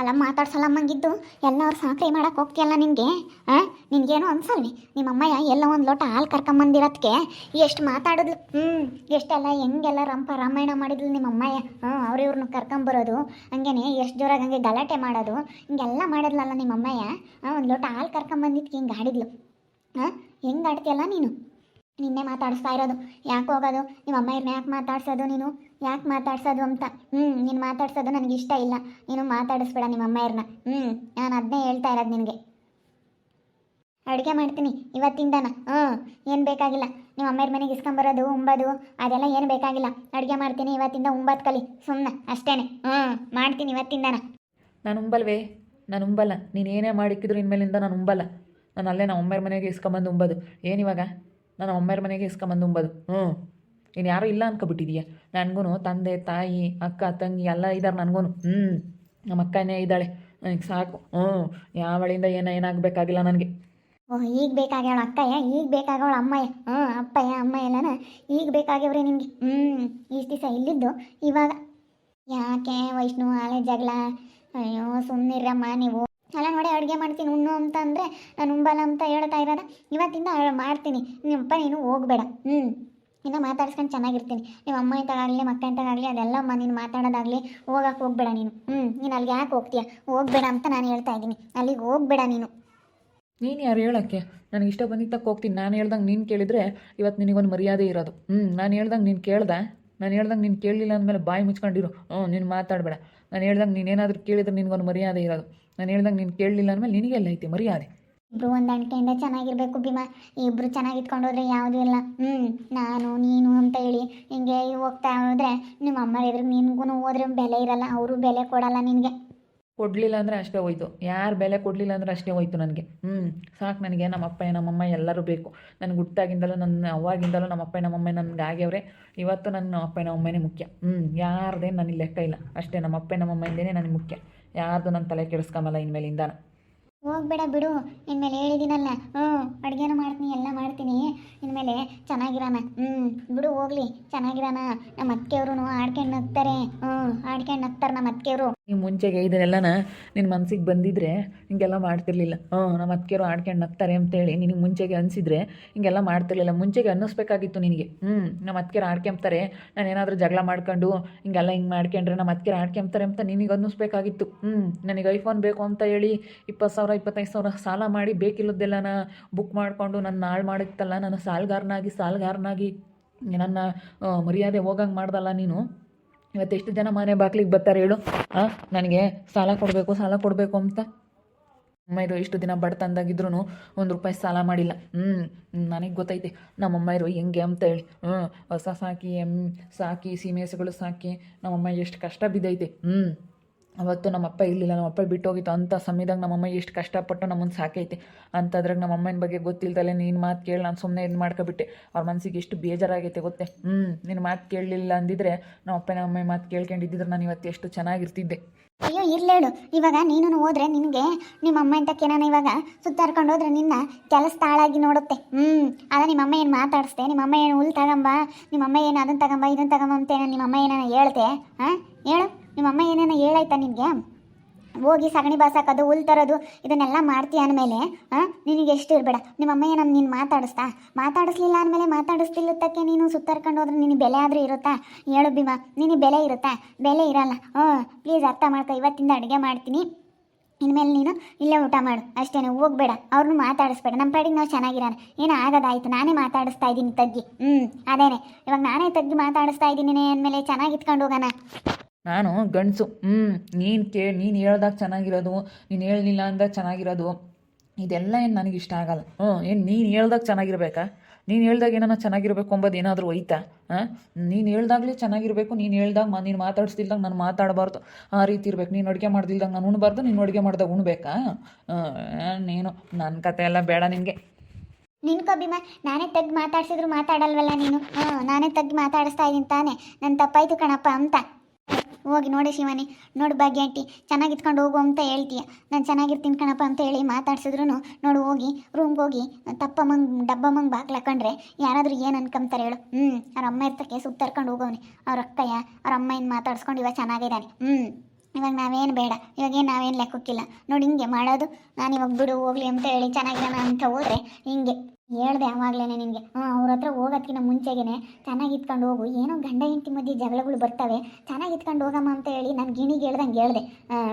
ಅಲ್ಲ ಮಾತಾಡ್ಸಲ್ಲಮ್ಮಂಗಿದ್ದು, ಎಲ್ಲ ಅವ್ರು ಸಾಕ್ರಿ ಮಾಡಕ್ಕೆ ಹೋಗ್ತೀಯಲ್ಲ ನಿನಗೆ? ಹಾಂ ನಿನಗೇನು ಅನ್ಸಲ್ವಿ? ನಿಮ್ಮ ಅಮ್ಮಯ್ಯ ಎಲ್ಲ ಒಂದು ಲೋಟ ಹಾಲು ಕರ್ಕೊಂಬಂದಿರೋದಕ್ಕೆ ಎಷ್ಟು ಮಾತಾಡಿದ್ಲು? ಹ್ಞೂ ಎಷ್ಟೆಲ್ಲ ಹೆಂಗೆಲ್ಲ ರಂಪ ರಾಮಾಯಣ ಮಾಡಿದ್ಲು ನಿಮ್ಮ ಅಮ್ಮಯ್ಯ ಹ್ಞೂ ಅವ್ರಿವ್ರನ್ನ ಕರ್ಕೊಂಬರೋದು, ಹಂಗೇನೆ ಎಷ್ಟು ಜೋರಾಗಿ ಹಂಗೆ ಗಲಾಟೆ ಮಾಡೋದು, ಹಿಂಗೆಲ್ಲ ಮಾಡಿದ್ಲಲ್ಲ ನಿಮ್ಮ ಅಮ್ಮಯ್ಯ ಒಂದು ಲೋಟ ಹಾಲು ಕರ್ಕೊಂಬಂದಿದ್ಕೆ ಹಿಂಗೆ ಆಡಿದ್ಲು. ಹಾಂ ಹೆಂಗೆ ಆಡ್ತೀಯಲ್ಲ ನೀನು? ನಿನ್ನೆ ಮಾತಾಡಿಸ್ತಾ ಇರೋದು. ಯಾಕೆ ಹೋಗೋದು? ನಿಮ್ಮ ಅಮ್ಮ ಯಾಕೆ ಮಾತಾಡ್ಸೋದು ನೀನು? ಯಾಕೆ ಮಾತಾಡ್ಸೋದು ಅಂತ? ಹ್ಞೂ ನೀನು ಮಾತಾಡ್ಸೋದು ನನಗೆ ಇಷ್ಟ ಇಲ್ಲ. ನೀನು ಮಾತಾಡಿಸ್ಬೇಡ ನಿಮ್ಮ ಅಮ್ಮ ಇವ್ರನ್ನ ಹ್ಞೂ ನಾನು ಅದನ್ನೇ ಹೇಳ್ತಾ ಇರೋದು ನಿನಗೆ. ಅಡುಗೆ ಮಾಡ್ತೀನಿ, ಇವತ್ತಿಂದನ. ಹ್ಞೂ ಏನು ಬೇಕಾಗಿಲ್ಲ. ನಿಮ್ಮ ಅಮ್ಮೆಯರ ಮನೆಗೆ ಇಸ್ಕೊಂಬರೋದು, ಉಂಬೋದು, ಅದೆಲ್ಲ ಏನು ಬೇಕಾಗಿಲ್ಲ. ಅಡುಗೆ ಮಾಡ್ತೀನಿ, ಇವತ್ತಿಂದ ಉಂಬತ್ತು ಕಲಿ. ಸುಮ್ಮನೆ ಅಷ್ಟೇನೆ. ಹ್ಞೂ ಮಾಡ್ತೀನಿ ಇವತ್ತಿಂದನ. ನಾನು ಉಂಬಲ್ವೇ? ನಾನು ಉಂಬಲ್ಲ. ನೀನು ಏನೇ ಮಾಡಿಕ್ಕಿದ್ರು ಇನ್ಮೇಲಿಂದ ನಾನು ಉಂಬಲ್ಲ. ನಾನು ಅಲ್ಲೇ ನಮ್ಮ ಅಮ್ಮರ ಮನೆಗೆ ಇಸ್ಕೊಂಬಂದು ಉಂಬೋದು. ಏನಿವಾಗ ನಾನು ಅಮ್ಮರ ಮನೆಗೆ ಇಸ್ಕೊಂಬಂದು ಉಂಬೋದು. ಹ್ಞೂ ನೀನು ಯಾರೂ ಇಲ್ಲ ಅನ್ಕೊಬಿಟ್ಟಿದೀಯ? ನನಗೂ ತಂದೆ, ತಾಯಿ, ಅಕ್ಕ, ತಂಗಿ ಎಲ್ಲ ಇದ್ದಾರೆ ನನಗೂ ಹ್ಞೂ ನಮ್ಮ ಅಕ್ಕನೇ ಇದ್ದಾಳೆ. ನನಗೆ ಸಾಕು. ಹ್ಞೂ ಯಾವಳಿಂದ ಏನೋ ಏನಾಗಬೇಕಾಗಿಲ್ಲ ನನಗೆ. ಓಹ್ ಈಗ ಬೇಕಾಗ್ಯಾಳ ಅಕ್ಕಯ್ಯ, ಈಗ ಬೇಕಾಗವಳ ಅಮ್ಮಯ್ಯ. ಹ್ಞೂ ಅಪ್ಪಯ್ಯ ಅಮ್ಮ ಎಲ್ಲನ ಈಗ ಬೇಕಾಗ್ಯವ್ರಿ ನಿಮಗೆ. ಹ್ಞೂ ಇಷ್ಟು ದಿವಸ ಇಲ್ಲಿದ್ದು. ಇವಾಗ. ಯಾಕೆ ವೈಷ್ಣು ಹಳೆ ಜಗಳ? ಅಯ್ಯೋ ಸುಮ್ಮನಿರಮ್ಮ ನೀವು. ಅಲ್ಲ ನೋಡಿ, ಅಡುಗೆ ಮಾಡ್ತೀನಿ ಉಣ್ಣು ಅಂತ ಅಂದರೆ, ನಾನು ಉಂಬಲ್ಲ ಅಂತ ಹೇಳ್ತಾ ಇರೋದ? ಇವತ್ತಿಂದ ಮಾಡ್ತೀನಿ. ನಿಮ್ಮಪ್ಪ ನೀನು ಹೋಗಬೇಡ. ಹ್ಞೂ ಇನ್ನು ಮಾತಾಡ್ಸ್ಕೊಂಡು ಚೆನ್ನಾಗಿರ್ತೀನಿ. ನಿಮ್ಮ ಅಮ್ಮ ಇಂತಾಗಲಿ ಮಕ್ಕ ಇಂತಾಗಲಿ ಅದೆಲ್ಲ ಅಮ್ಮ ನೀನು ಮಾತಾಡೋದಾಗಲಿ ಹೋಗಕ್ಕೆ ಹೋಗ್ಬೇಡ ನೀನು. ಹ್ಞೂ ನೀನು ಅಲ್ಲಿಗೆ ಯಾಕೆ ಹೋಗ್ತೀಯ? ಹೋಗ್ಬೇಡ ಅಂತ ನಾನು ಹೇಳ್ತಾ ಇದ್ದೀನಿ. ಅಲ್ಲಿಗೆ ಹೋಗ್ಬೇಡ ನೀನು. ನೀನು ಯಾರು ಹೇಳೋಕ್ಕೆ? ನನಗೆ ಇಷ್ಟ ಬಂದಿದ್ದಕ್ಕೆ ಹೋಗ್ತೀನಿ. ನಾನು ಹೇಳ್ದಂಗೆ ನೀನು ಕೇಳಿದರೆ ಇವತ್ತು ನಿನಗೊಂದು ಮರ್ಯಾದೆ ಇರೋದು. ಹ್ಞೂ ನಾನು ಹೇಳ್ದಂಗೆ ನೀನು ಕೇಳ್ದೆ? ನಾನು ಹೇಳ್ದಂಗೆ ನೀನು ಕೇಳಲಿಲ್ಲ ಅಂದಮೇಲೆ ಬಾಯಿ ಮುಚ್ಕೊಂಡಿರು. ಹ್ಞೂ ನೀನು ಮಾತಾಡಬೇಡ. ನಾನು ಹೇಳ್ದಂಗೆ ನೀನೇನಾದರೂ ಕೇಳಿದ್ರೆ ನಿನಗೊಂದು ಮರ್ಯಾದೆ ಇರೋದು. ನಾನು ಹೇಳ್ದಂಗೆ ನೀನು ಕೇಳಲಿಲ್ಲ ಅಂದಮೇಲೆ ನಿನಗೆಲ್ಲ ಐತಿ ಮರ್ಯಾದೆ. ಇಬ್ರು ಹೊಂದಾಣಿಕೆಯಿಂದ ಚೆನ್ನಾಗಿರ್ಬೇಕು ಭೀಮಾ. ಇಬ್ರು ಚೆನ್ನಾಗಿ ಇಟ್ಕೊಂಡೋದ್ರೆ ಯಾವುದೂ ಇಲ್ಲ. ಹ್ಞೂ ನಾನು, ನೀನು ಅಂತ ಹೇಳಿ ಹಿಂಗೆ ಹೋಗ್ತಾ ಹೋದ್ರೆ ನಿಮ್ಮ ಅಮ್ಮ ಎದುರು ನಿನ್ಗೂ ಹೋದ್ರೆ ಬೆಲೆ ಇರಲ್ಲ, ಅವರು ಬೆಲೆ ಕೊಡಲ್ಲ ನಿನಗೆ. ಕೊಡಲಿಲ್ಲ ಅಂದರೆ ಅಷ್ಟೇ ಹೋಯ್ತು. ಯಾರು ಬೆಲೆ ಕೊಡಲಿಲ್ಲ ಅಂದರೆ ಅಷ್ಟೇ ಹೋಯ್ತು ನನಗೆ. ಹ್ಞೂ ಸಾಕು ನನಗೆ ನಮ್ಮ ಅಪ್ಪ ನಮ್ಮಮ್ಮ ಎಲ್ಲರೂ ಬೇಕು. ನನಗೆ ಹುಟ್ಟಾಗಿಂದಲೂ ನನ್ನ ಅವಾಗಿಂದಲೂ ನಮ್ಮ ಅಪ್ಪ ನಮ್ಮಮ್ಮ ನನಗೆ ಆಗ್ಯವ್ರೆ. ಇವತ್ತು ನನ್ನ ಅಪ್ಪ, ನಮ್ಮಮ್ಮನೇ ಮುಖ್ಯ. ಹ್ಞೂ ಯಾರ್ದೇನು ನನಗೆ ಲೆಕ್ಕ ಇಲ್ಲ. ಅಷ್ಟೇ ನಮ್ಮ ಅಪ್ಪ ಅಮ್ಮಂದೇನೆ ನನಗೆ ಮುಖ್ಯ. ಯಾರ್ದು ನನ್ನ ತಲೆ ಕೆಡಿಸ್ಕೊಂಬಲ್ಲ ಇನ್ಮೇಲಿಂದ ಹೋಗ್ಬೇಡ ಬಿಡು. ಇನ್ಮೇಲೆ ಹೇಳಿದ್ದೀನಲ್ಲ ಹ್ಞೂ ಅಡುಗೆನೂ ಮಾಡ್ತೀನಿ, ಎಲ್ಲ ಮಾಡ್ತೀನಿ. ಇನ್ಮೇಲೆ ಚೆನ್ನಾಗಿರೋಣ ಹ್ಞೂ ಬಿಡು ಹೋಗ್ಲಿ. ಚೆನ್ನಾಗಿರೋಣ ನಮ್ಮ ಅತ್ತಿಗೆಯವರು ಆಡ್ಕೊಂಡು ನಗ್ತಾರೆ. ಹ್ಞೂ ಆಡ್ಕೊಂಡು ನಗ್ತಾರೆ ನಮ್ಮ ಅತ್ತಿಗೆಯವರು ನೀವು ಮುಂಚೆಗೆ ಇದನ್ನೆಲ್ಲನ ನಿನ್ನ ಮನಸ್ಸಿಗೆ ಬಂದಿದ್ರೆ ಹಿಂಗೆಲ್ಲ ಮಾಡ್ತಿರ್ಲಿಲ್ಲ. ಹ್ಞೂ ನಮ್ಮ ಅತ್ತಿಗೆರು ಆಡ್ಕೊಂಡು ನಗ್ತಾರೆ ಅಂತೇಳಿ ನಿನಗೆ ಮುಂಚೆಗೆ ಅನಿಸಿದ್ರೆ ಹಿಂಗೆಲ್ಲ ಮಾಡ್ತಿರ್ಲಿಲ್ಲ. ಮುಂಚೆಗೆ ಅನ್ನಿಸ್ಬೇಕಾಗಿತ್ತು ನಿನಗೆ. ಹ್ಞೂ ನಮ್ಮ ಅತ್ತಿಗೆರು ಆಡ್ಕೊಂಬ್ತಾರೆ ನಾನು ಏನಾದರೂ ಜಗಳ ಮಾಡ್ಕೊಂಡು ಹಿಂಗೆಲ್ಲ ಹಿಂಗೆ ಮಾಡ್ಕೊಂಡ್ರೆ ನಮ್ಮ ಅತ್ತಿಗೆರು ಆಡ್ಕೊಂಬ್ತಾರೆ ಅಂತ ನಿನಗೆ ಅನ್ನಿಸ್ಬೇಕಾಗಿತ್ತು. ಹ್ಞೂ, ನನಗೆ ಐಫೋನ್ ಬೇಕು ಅಂತ ಹೇಳಿ ಇಪ್ಪತ್ತು ಸಾವಿರ, ಇಪ್ಪತ್ತೈದು ಸಾವಿರ ಸಾಲ ಮಾಡಿ ಬೇಕಿಲ್ಲದ್ದೆಲ್ಲನ ಬುಕ್ ಮಾಡಿಕೊಂಡು ನನ್ನ ನಾಳು ಮಾಡಿತ್ತಲ್ಲ ನಾನು ಸಾಲಗಾರನಾಗಿ ಸಾಲಗಾರನಾಗಿ ನನ್ನ ಮರ್ಯಾದೆ ಹೋಗಂಗೆ ಮಾಡ್ದಲ್ಲ ನೀನು. ಇವತ್ತು ಎಷ್ಟು ಜನ ಮನೆ ಬಾಗ್ಲಿಗೆ ಬರ್ತಾರೆ ಹೇಳು. ಹಾಂ ನನಗೆ ಸಾಲ ಕೊಡಬೇಕು ಸಾಲ ಕೊಡಬೇಕು ಅಂತ. ಅಮ್ಮ ಇದು ಇಷ್ಟು ದಿನ ಬಡತನದಾಗಿದ್ರು ಒಂದು ರೂಪಾಯಿ ಸಾಲ ಮಾಡಿಲ್ಲ. ಹ್ಞೂ ನನಗೆ ಗೊತ್ತೈತೆ. ಇರು, ಹೆಂಗೆ ಅಂತ ಹೇಳಿ. ಹ್ಞೂ ಹೊಸ ಸಾಕಿ, ಎಂ, ಸಾಕಿ ಸೀಮೆಸುಗಳು ಸಾಕಿ, ನಮ್ಮಮ್ಮ ಎಷ್ಟು ಕಷ್ಟ ಬಿದ್ದೈತೆ. ಹ್ಞೂ ಅವತ್ತು ನಮ್ಮಪ್ಪ ಇರಲಿಲ್ಲ, ನಮ್ಮಪ್ಪ ಬಿಟ್ಟು ಹೋಗಿತ್ತು ಅಂಥ ಸಮಯದಾಗ ನಮ್ಮಮ್ಮ ಎಷ್ಟು ಕಷ್ಟಪಟ್ಟು ನಮ್ಮನ್ನು ಸಾಕೈತೆ. ಅಂಥದ್ರಾಗ ನಮ್ಮ ಅಮ್ಮನ ಬಗ್ಗೆ ಗೊತ್ತಿಲ್ದಲೆ ನೀನು ಮಾತು ಕೇಳಿ, ನಾನು ಸುಮ್ಮನೆ ಇದು ಮಾಡ್ಕೊಬಿಟ್ಟೆ. ಅವ್ರ ಮನಸ್ಸಿಗೆ ಎಷ್ಟು ಬೇಜಾರಾಗೈತೆ ಗೊತ್ತೇ? ಹ್ಞೂ ನಿನ್ನ ಮಾತು ಕೇಳಲಿಲ್ಲ ಅಂದಿದ್ರೆ ನಮ್ಮಮ್ಮ ಮಾತು ಕೇಳ್ಕೊಂಡಿದ್ದಿದ್ರೆ ನಾನು ಇವತ್ತು ಎಷ್ಟು ಚೆನ್ನಾಗಿರ್ತಿದ್ದೆ. ಅಯ್ಯೋ ಇರ್ಲೇಳು ಇವಾಗ ನೀನು ಹೋದ್ರೆ ನಿನಗೆ ನಿಮ್ಮ ಅಮ್ಮ ಅಂತ ಕೇನ ಇವಾಗ. ಸುತ್ತಾರ್ಕೊಂಡು ಹೋದ್ರೆ ನಿನ್ನ ಕೆಲಸ ತಾಳಾಗಿ ನೋಡುತ್ತೆ. ಹ್ಞೂ ಅದ ನಿಮ್ಮ ಅಮ್ಮ ಏನು ಮಾತಾಡಿಸ್ದೆ? ನಿಮ್ಮ ಅಮ್ಮ ಏನು ಹುಲ್ ತಗೊಂಬ? ನಿಮ್ಮ ಅಮ್ಮ ಏನು ಅದನ್ನು ತಗೊಂಬ ಇದನ್ನು ತಗೊಂಬ ಅಂತ ನಿಮ್ಮ ಅಮ್ಮ ಏನಾನ ಹೇಳ್ತೆ ಹಾಂ, ಹೇಳು. ನಿಮ್ಮ ಅಮ್ಮ ಏನೇನೋ ಹೇಳಾಯ್ತಾ ನಿನಗೆ? ಹೋಗಿ ಸಗಣಿ ಬಾಸಾಕೋದು, ಹುಲ್ ತರೋದು, ಇದನ್ನೆಲ್ಲ ಮಾಡ್ತೀಯ ಅಂದಮೇಲೆ ನಿನಗೆ ಎಷ್ಟು ಇರಬೇಡ. ನಿಮ್ಮ ಅಮ್ಮ ಏನನ್ನ ನೀನು ಮಾತಾಡಿಸ್ತಾ? ಮಾತಾಡಿಸ್ಲಿಲ್ಲ ಅಂದಮೇಲೆ ಮಾತಾಡಿಸ್ತಿಲ್ಲತ್ತಕ್ಕೆ ನೀನು ಸುತ್ತಾರ್ಕೊಂಡು ಹೋದ್ರೆ ನಿನಗೆ ಬೆಲೆ ಆದರೂ ಇರುತ್ತಾ? ಹೇಳು ಭೀಮಾ, ನಿನಗೆ ಬೆಲೆ ಇರುತ್ತಾ? ಬೆಲೆ ಇರಲ್ಲ. ಹ್ಞೂ ಪ್ಲೀಸ್ ಅರ್ಥ ಮಾಡ್ಕೊ, ಇವತ್ತಿಂದ ಅಡುಗೆ ಮಾಡ್ತೀನಿ. ಇನ್ಮೇಲೆ ನೀನು ಇಲ್ಲೇ ಊಟ ಮಾಡು. ಅಷ್ಟೇನೆ, ಹೋಗ್ಬೇಡ. ಅವ್ರನ್ನೂ ಮಾತಾಡಿಸ್ಬೇಡ. ನಮ್ಮ ಪಾಡಿಗೆ ನಾವು ಚೆನ್ನಾಗಿರೋಣ ಏನೋ ಆಗೋದಾಯ್ತು, ನಾನೇ ಮಾತಾಡಿಸ್ತಾ ಇದ್ದೀನಿ ತಗ್ಗಿ. ಹ್ಞೂ ಅದೇನೆ. ಇವಾಗ ನಾನೇ ತಗ್ಗಿ ಮಾತಾಡಿಸ್ತಾ ಇದ್ದೀನಿ ಅಂದಮೇಲೆ ಚೆನ್ನಾಗಿ ಇತ್ಕೊಂಡು ಹೋಗೋಣ. ನಾನು ಗಂಡಸು. ಹ್ಞೂ ನೀನು ಕೇ, ನೀನು ಹೇಳ್ದಾಗ ಚೆನ್ನಾಗಿರೋದು, ನೀನು ಹೇಳಲಿಲ್ಲ ಅಂದಾಗ ಚೆನ್ನಾಗಿರೋದು, ಇದೆಲ್ಲ ಏನು ನನಗೆ ಇಷ್ಟ ಆಗಲ್ಲ. ಹ್ಞೂ ಏನು ನೀನು ಹೇಳ್ದಾಗ ಚೆನ್ನಾಗಿರ್ಬೇಕಾ? ನೀನು ಹೇಳ್ದಾಗ ಏನಾರ ಚೆನ್ನಾಗಿರ್ಬೇಕು ಅಂಬೋದು ಏನಾದರೂ ಹೋಯ್ತಾ? ಹಾಂ, ನೀನು ಹೇಳ್ದಾಗಲೇ ಚೆನ್ನಾಗಿರಬೇಕು, ನೀನು ಹೇಳ್ದಾಗ ನೀನು ಮಾತಾಡಿಸ್ದಿಲ್ದಾಗ ನಾನು ಮಾತಾಡಬಾರ್ದು. ಆ ರೀತಿ ಇರಬೇಕು. ನೀನು ಅಡುಗೆ ಮಾಡ್ದಿಲ್ದಾಗ ನಾನು ಉಣ್ಬಾರ್ದು, ನೀನು ಅಡುಗೆ ಮಾಡ್ದಾಗ ಉಣ್ಬೇಕಾ? ನೀನು ನನ್ನ ಕತೆ ಎಲ್ಲ ಬೇಡ ನಿನಗೆ. ನಿನ್ಕೋ ಭೀಮಾ ನಾನೇ ತೆಗ್ದು ಮಾತಾಡ್ಸಿದ್ರು ಮಾತಾಡಲ್ವಲ್ಲ ನೀನು? ಹ್ಞೂ ನಾನೇ ತೆಗ್ದು ಮಾತಾಡಿಸ್ತಾ ಇದ್ದೀನಿ ತಾನೇ. ನನ್ನ ತಪ್ಪಾಯ್ತು ಕಣಪ್ಪ ಅಂತ. ಹೋಗಿ ನೋಡಿ ಶಿವಾನಿ, ನೋಡು ಭಾಗ್ಯ ಆಂಟಿ ಚೆನ್ನಾಗಿ ಇತ್ಕೊಂಡು ಹೋಗು ಅಂತ ಹೇಳ್ತೀಯ. ನಾನು ಚೆನ್ನಾಗಿರ್ತೀನಿ ಕಣಪ್ಪ ಅಂತ ಹೇಳಿ ಮಾತಾಡ್ಸಿದ್ರು ನೋಡು ಹೋಗಿ ರೂಮ್ಗೆ ಹೋಗಿ, ತಪ್ಪ ಮಂಗ್, ಡಬ್ಬ ಮಂಗ್ ಬಾಗ್ಲು ಹಾಕೊಂಡ್ರೆ ಯಾರಾದರೂ ಏನು ಅನ್ಕೊಂತಾರೆ ಹೇಳು. ಹ್ಞೂ ಅವ್ರ ಅಮ್ಮ ಇರ್ತಕ್ಕೆ ಸುತ್ತರ್ಕೊಂಡು ಹೋಗೋವ್ನಿ. ಅವ್ರ ಅಕ್ಕಯ್ಯ, ಅವ್ರ ಅಮ್ಮ ಏನು ಮಾತಾಡ್ಸ್ಕೊಂಡು ಇವಾಗ ಚೆನ್ನಾಗಿದ್ದಾನೆ. ಹ್ಞೂ ಇವಾಗ ನಾವೇನು ಬೇಡ. ಇವಾಗ ಏನು ನಾವೇನು ಲೆಕ್ಕಕ್ಕಿಲ್ಲ. ನೋಡಿ ಹಿಂಗೆ ಮಾಡೋದು. ನಾನು ಇವಾಗ ಬಿಡು, ಹೋಗ್ಲಿ ಅಂತ ಹೇಳಿ ಚೆನ್ನಾಗಿರೋಣ ಅಂತ ಹೋದರೆ ಹಿಂಗೆ ಹೇಳ್ದೆ ಅವಾಗಲೇ ನಿನಗೆ. ಹ್ಞೂ ಅವ್ರ ಹತ್ರ ಹೋಗೋದ್ಕಿಂತ ಮುಂಚೆಗೇ ಚೆನ್ನಾಗಿ ಇತ್ಕೊಂಡು ಹೋಗು. ಏನೋ ಗಂಡ ಹೆಂಡತಿ ಮಧ್ಯೆ ಜಗಳಗಳು ಬರ್ತವೆ. ಚೆನ್ನಾಗಿ ಇತ್ಕೊಂಡು ಹೋಗಮ್ಮ ಅಂತ ಹೇಳಿ ನಾನು ಗಿಣಿಗೆ ಹೇಳ್ದಂಗೆ ಹೇಳ್ದೆ.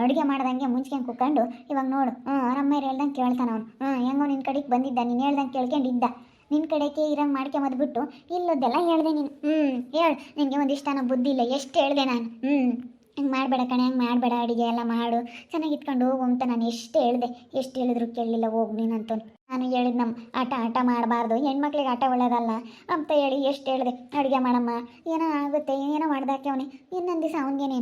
ಅಡುಗೆ ಮಾಡ್ದಂಗೆ ಮುಂಚ್ಕೊಂಡು ಕುಕ್ಕೊಂಡು ಇವಾಗ ನೋಡು. ಹ್ಞೂ ಆರಾಮೇಲೆ ಹೇಳ್ದಂಗೆ ಕೇಳ್ತಾನ ಅವನು. ಹ್ಞೂ ಹೆಂಗೋ ನಿನ್ನ ಕಡೆಗೆ ಬಂದಿದ್ದ, ನೀನು ಹೇಳ್ದಂಗೆ ಕೇಳ್ಕೊಂಡಿದ್ದ. ನಿನ್ನ ಕಡೆಗೆ ಇರಂಗೆ ಮಾಡ್ಕೊಂಬದ್ಬಿಟ್ಟು ಇಲ್ಲದೆಲ್ಲ ಹೇಳ್ದೆ ನೀನು. ಹ್ಞೂ ಹೇಳು. ನಿನಗೆ ಒಂದಿಷ್ಟನ ಬುದ್ಧಿ ಇಲ್ಲ. ಎಷ್ಟು ಹೇಳ್ದೆ ನಾನು? ಹ್ಞೂ ಹಂಗೆ ಮಾಡಬೇಡ ಕಣೆ, ಹಂಗೆ ಮಾಡಬೇಡ, ಅಡುಗೆ ಎಲ್ಲ ಮಾಡು. ಚೆನ್ನಾಗಿ ಇಟ್ಕೊಂಡು ಹೋಗು ಅಂತ ನಾನು ಎಷ್ಟು ಹೇಳಿದೆ. ಎಷ್ಟು ಹೇಳಿದ್ರು ಕೇಳಲಿಲ್ಲ ಹೋಗು ಅಂತ ನಾನು ಹೇಳಿದ ನಮ್ಮ ಆಟ ಆಟ ಮಾಡಬಾರ್ದು. ಹೆಣ್ಮಕ್ಳಿಗೆ ಆಟ ಒಳ್ಳೇದಲ್ಲ ಅಂತ ಹೇಳಿ ಎಷ್ಟು ಹೇಳಿದೆ. ಅಡುಗೆ ಮಾಡಮ್ಮ, ಏನೋ ಆಗುತ್ತೆ, ಏನೋ ಮಾಡ್ದಾಕೆ ಅವನೇ. ಇನ್ನೊಂದು ದಿವಸ ಅವನಿಗೇನೆ.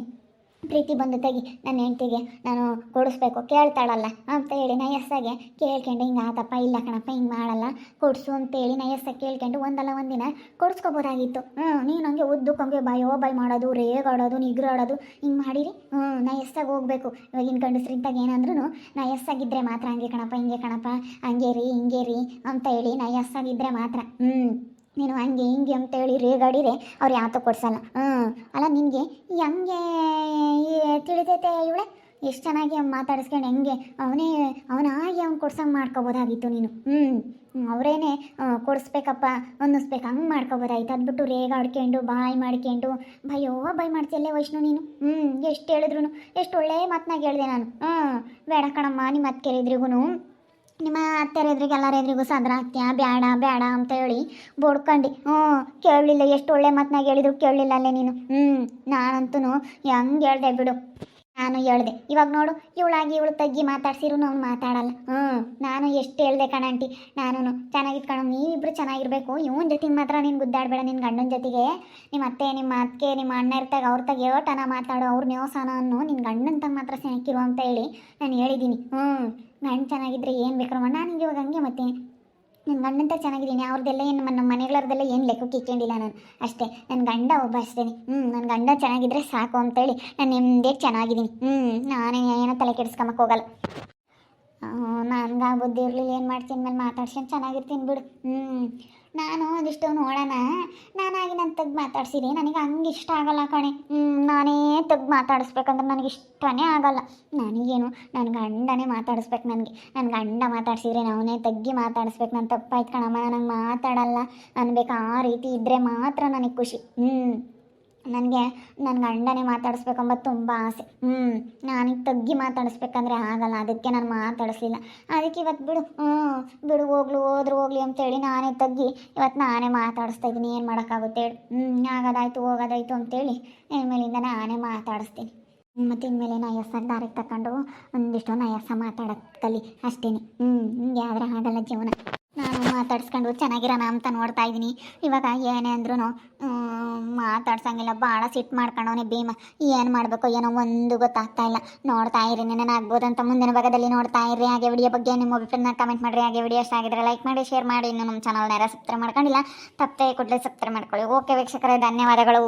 ಪ್ರೀತಿ ಬಂದು ತೆಗಿ, ನನ್ನ ಹೆಂಡತಿಗೆ ನಾನು ಕೊಡಿಸ್ಬೇಕು. ಕೇಳ್ತಾಳಲ್ಲ ಅಂತ ಹೇಳಿ ನಯಸ್ಸಾಗೆ ಕೇಳ್ಕೊಂಡು, ಹಿಂಗೆ ಆತಪ್ಪ, ಇಲ್ಲ ಕಣಪ್ಪ, ಹಿಂಗೆ ಮಾಡಲ್ಲ. ಕೊಡಿಸು ಅಂತೇಳಿ ನಯಸ್ಸಾಗಿ ಕೇಳ್ಕೊಂಡು ಒಂದಲ್ಲ ಒಂದಿನ ಕೊಡಿಸ್ಕೋಬೋದಾಗಿತ್ತು. ಹ್ಞೂ ನೀನು ಹಂಗೆ ಉದ್ದಕ್ಕೊಂಗೆ ಬಾಯೋ ಬಾಯ್ ಮಾಡೋದು ರೇಗಾಡೋದು ನಿಗ್ರಾಡೋದು ಹಿಂಗೆ ಮಾಡಿರಿ. ಹ್ಞೂ ನಯಸ್ಸಾಗಿ ಹೋಗ್ಬೇಕು. ಇವಾಗಿನ ಗಂಡಸ್ರಿಂತಾಗ ಏನಂದ್ರೂ ನಯಸ್ಸಾಗಿದ್ದರೆ ಮಾತ್ರ ಹಂಗೆ ಕಣಪ್ಪ, ಹಿಂಗೆ ಕಣಪ್ಪ, ಹಂಗೆ ರೀ, ಹಿಂಗೆ ರೀ ಅಂತ ಹೇಳಿ ನಯಸ್ಸಾಗಿದ್ದರೆ ಮಾತ್ರ. ಹ್ಞೂ ನೀನು ಹಂಗೆ ಹಿಂಗೆ ಅಂತೇಳಿ ರೇಗಾಡಿರೆ ಅವ್ರು ಯಾವತ್ತೂ ಕೊಡ್ಸಲ್ಲ. ಹ್ಞೂ. ಅಲ್ಲ ನಿನಗೆ ಹೆಂಗೆ ತಿಳಿತೈತೆ ಇವಳೆ? ಎಷ್ಟು ಚೆನ್ನಾಗಿ ಮಾತಾಡಿಸ್ಕೊಂಡು ಹೆಂಗೆ ಅವನೇ ಅವನಾಗಿ ಅವ್ನು ಕೊಡ್ಸಂಗೆ ಮಾಡ್ಕೋಬೋದಾಗಿತ್ತು ನೀನು. ಹ್ಞೂ. ಅವರೇನೆ ಕೊಡಿಸ್ಬೇಕಪ್ಪ, ಅನ್ನಿಸ್ಬೇಕು. ಹಂಗೆ ಮಾಡ್ಕೋಬೋದಾಗಿತ್ತು. ಅದ್ಬಿಟ್ಟು ರೇಗಾಡ್ಕೊಂಡು, ಬಾಯ್ ಮಾಡ್ಕೊಂಡು. ಭಯೋ, ಬಾಯ್ ಮಾಡ್ತಿಯಲ್ಲೇ ವೈಷ್ಣು ನೀನು? ಹ್ಞೂ. ಎಷ್ಟು ಹೇಳಿದ್ರು ಎಷ್ಟು ಒಳ್ಳೆ ಮಾತನಾಗ ಹೇಳಿದೆ ನಾನು. ಹ್ಞೂ. ಬೇಡ ಕಣಮ್ಮ ನಿಮ್ಮ ಮತ್ತೆ ಕೇಳಿದ್ರಿಗೂ ನಿಮ್ಮ ಅತ್ತೆರ ಎದುರಿಗೆ, ಎಲ್ಲರ ಎದುರಿಗೂ ಆಗ್ತೀಯಾ ಬೇಡ ಬೇಡ ಅಂತ ಹೇಳಿ ಬೋಡ್ಕಂಡು. ಹ್ಞೂ, ಕೇಳಲಿಲ್ಲ, ಎಷ್ಟು ಒಳ್ಳೆ ಮಾತನಾಗ ಹೇಳಿದ್ರು ಕೇಳಲಿಲ್ಲ ಅಲ್ಲೇ ನೀನು. ಹ್ಞೂ ನಾನಂತೂ ಹೆಂಗೆ ಹೇಳ್ದೆ ಬಿಡು. ನಾನು ಹೇಳ್ದೆ. ಇವಾಗ ನೋಡು, ಇವಳಾಗಿ ಇವಳು ತಗ್ಗಿ ಮಾತಾಡ್ಸಿರು ಅವ್ನು ಮಾತಾಡಲ್ಲ. ಹ್ಞೂ ನಾನು ಎಷ್ಟು ಹೇಳ್ದೆ ಕಣಂಟಿ ನಾನು ಚೆನ್ನಾಗಿತ್ಕೊಂಡು ನೀವಿಬ್ರು ಚೆನ್ನಾಗಿರ್ಬೇಕು. ಇವನ ಜೊತೆಗೆ ಮಾತ್ರ ನೀನು ಗುದ್ದಾಡಬೇಡ ನಿನ್ನ ಗಂಡನ ಜೊತೆಗೆ. ನಿಮ್ಮ ಅತ್ತೆ ನಿಮ್ಮ ಅತ್ತಿಗೆ ನಿಮ್ಮ ಅಣ್ಣ ಇರ್ತಾಗ ಅವ್ರ ತಗ ಯೋಟನ ಮಾತಾಡು, ಅವ್ರ ನೇವಸನ ಅನ್ನು ನಿನ್ನ ಗಂಡನ ಮಾತ್ರ ಸ್ನೇಹಿರು ಅಂತ ಹೇಳಿ ನಾನು ಹೇಳಿದ್ದೀನಿ ಹ್ಞೂ ಗಂಡ ಚೆನ್ನಾಗಿದ್ದರೆ ಏನು ಬೇಕಾರಮ್ಮ ನಾನು ಇವಾಗ ಹಂಗೆ ಮತ್ತೆ. ನನ್ನ ಗಂಡಂತ ಚೆನ್ನಾಗಿದ್ದೀನಿ ಅವ್ರದ್ದೆಲ್ಲ ಏನು ನಮ್ಮ ಮನೆಗಳವ್ರದ್ದೆಲ್ಲ ಏನು ಲೆಕ್ಕಕ್ಕೆ ಇಕ್ಕೊಂಡಿಲ್ಲ ನಾನು. ಅಷ್ಟೇ ನನ್ನ ಗಂಡ ಒಬ್ಬ ಅಷ್ಟೇ. ಹ್ಞೂ ನನ್ನ ಗಂಡ ಚೆನ್ನಾಗಿದ್ದರೆ ಸಾಕು ಅಂತೇಳಿ ನಾನು ನಿಮ್ಮದೇ ಚೆನ್ನಾಗಿದ್ದೀನಿ. ಹ್ಞೂ ನಾನೇ ಏನೋ ತಲೆ ಕೆಡಿಸ್ಕೊಂಬಕ್ಕೆ ಹೋಗಲ್ಲ. ನನ್ಗೆ ಆ ಬುದ್ಧಿ ಇರಲಿಲ್ಲ, ಏನು ಮಾಡ್ತೀನಿ ಮೇಲೆ ಮಾತಾಡ್ಸ್ಕೊಂಡು ಚೆನ್ನಾಗಿರ್ತೀನಿ ಬಿಡು. ಹ್ಞೂ ನಾನು ಒಂದಿಷ್ಟು ನೋಡೋಣ. ನಾನಾಗಿ ನಾನು ತೆಗ್ದು ಮಾತಾಡ್ಸಿರಿ ನನಗೆ ಹಂಗೆ ಇಷ್ಟ ಆಗಲ್ಲ ಕಣೆ. ನಾನೇ ತೆಗ್ದು ಮಾತಾಡಿಸ್ಬೇಕಂದ್ರೆ ನನಗೆ ಇಷ್ಟನೇ ಆಗಲ್ಲ. ನನಗೇನು ನನ್ನ ಗಂಡನೇ ಮಾತಾಡಿಸ್ಬೇಕು ನನಗೆ. ನನ್ನ ಗಂಡ ಮಾತಾಡ್ಸಿದ್ರೆ ನಾವೇ ತಗ್ಗಿ ಮಾತಾಡಿಸ್ಬೇಕು. ನಾನು ತಪ್ಪಾಯ್ತು ಕಣಮ್ಮ ನನಗೆ ಮಾತಾಡಲ್ಲ. ಅನ್ಬೇಕು ಆ ರೀತಿ ಇದ್ದರೆ ಮಾತ್ರ ನನಗೆ ಖುಷಿ. ಹ್ಞೂ ನನಗೆ ನನ್ನ ಗಂಡನೇ ಮಾತಾಡಿಸ್ಬೇಕಂಬ ತುಂಬ ಆಸೆ. ಹ್ಞೂ ನಾನು ತಗ್ಗಿ ಮಾತಾಡಿಸ್ಬೇಕಂದ್ರೆ ಆಗಲ್ಲ, ಅದಕ್ಕೆ ನಾನು ಮಾತಾಡಿಸ್ಲಿಲ್ಲ. ಅದಕ್ಕೆ ಇವತ್ತು ಬಿಡು ಹ್ಞೂ ಬಿಡು, ಹೋಗ್ಲು, ಹೋದ್ರು, ಹೋಗ್ಲಿ ಅಂತೇಳಿ ನಾನೇ ತಗ್ಗಿ ಇವತ್ತು ನಾನೇ ಮಾತಾಡಿಸ್ತಾ ಇದ್ದೀನಿ, ಏನು ಮಾಡೋಕ್ಕಾಗುತ್ತೆ ಹೇಳಿ. ಹ್ಞೂ ಆಗೋದಾಯ್ತು, ಹೋಗೋದಾಯ್ತು ಅಂತೇಳಿ ಇನ್ಮೇಲಿಂದ ನಾನೇ ಮಾತಾಡಿಸ್ತೀನಿ. ಮತ್ತು ಇನ್ಮೇಲೆ ನಯಸ್ಸಾಗಿ ದಾರಿಗೆ ತಗೊಂಡು ಒಂದಿಷ್ಟು ನಯಸ್ಸ ಮಾತಾಡೋದು ಕಲಿ ಅಷ್ಟೇ ಹ್ಞೂ ಹಿಂಗೆ ಆದರೆ ಆಗಲ್ಲ ಜೀವನ. ನಾನು ಮಾತಾಡ್ಸ್ಕೊಂಡು ಚೆನ್ನಾಗಿರೋಣ ಅಂತ ನೋಡ್ತಾ ಇದ್ದೀನಿ. ಇವಾಗ ಏನೇ ಅಂದ್ರೂ ಮಾತಾಡ್ಸಂಗಿಲ್ಲ. ಭಾಳ ಸಿಟ್ಟು ಮಾಡ್ಕೊಂಡವನೇ ಭೀಮ. ಏನು ಮಾಡಬೇಕು ಏನೋ ಒಂದು ಗೊತ್ತಾಗ್ತಾ ಇಲ್ಲ. ನೋಡ್ತಾ ಇರಿ ಆಗ್ಬೋದು ಅಂತ ಮುಂದಿನ ಭಾಗದಲ್ಲಿ ನೋಡ್ತಾ ಇರಿ. ಹಾಗೆ ವಿಡಿಯೋ ಬಗ್ಗೆ ನಿಮ್ಮ ಅಭಿಪ್ರಾಯನ ಕಮೆಂಟ್ ಮಾಡಿರಿ. ಹಾಗೆ ವಿಡಿಯೋ ಇಷ್ಟ ಆಗಿದ್ರೆ ಲೈಕ್ ಮಾಡಿ ಶೇರ್ ಮಾಡಿ. ಇನ್ನು ನಮ್ಮ ಚಾನಲ್ನ ಯಾರು ಸಬ್ಸ್ಕ್ರೈಬ್ ಮಾಡ್ಕೊಂಡಿಲ್ಲ ತಪ್ಪೇ ಕೂಡಲೇ ಸಬ್ಸ್ಕ್ರೈಬ್ ಮಾಡ್ಕೊಳ್ಳಿ. ಓಕೆ ವೀಕ್ಷಕರೇ, ಧನ್ಯವಾದಗಳು.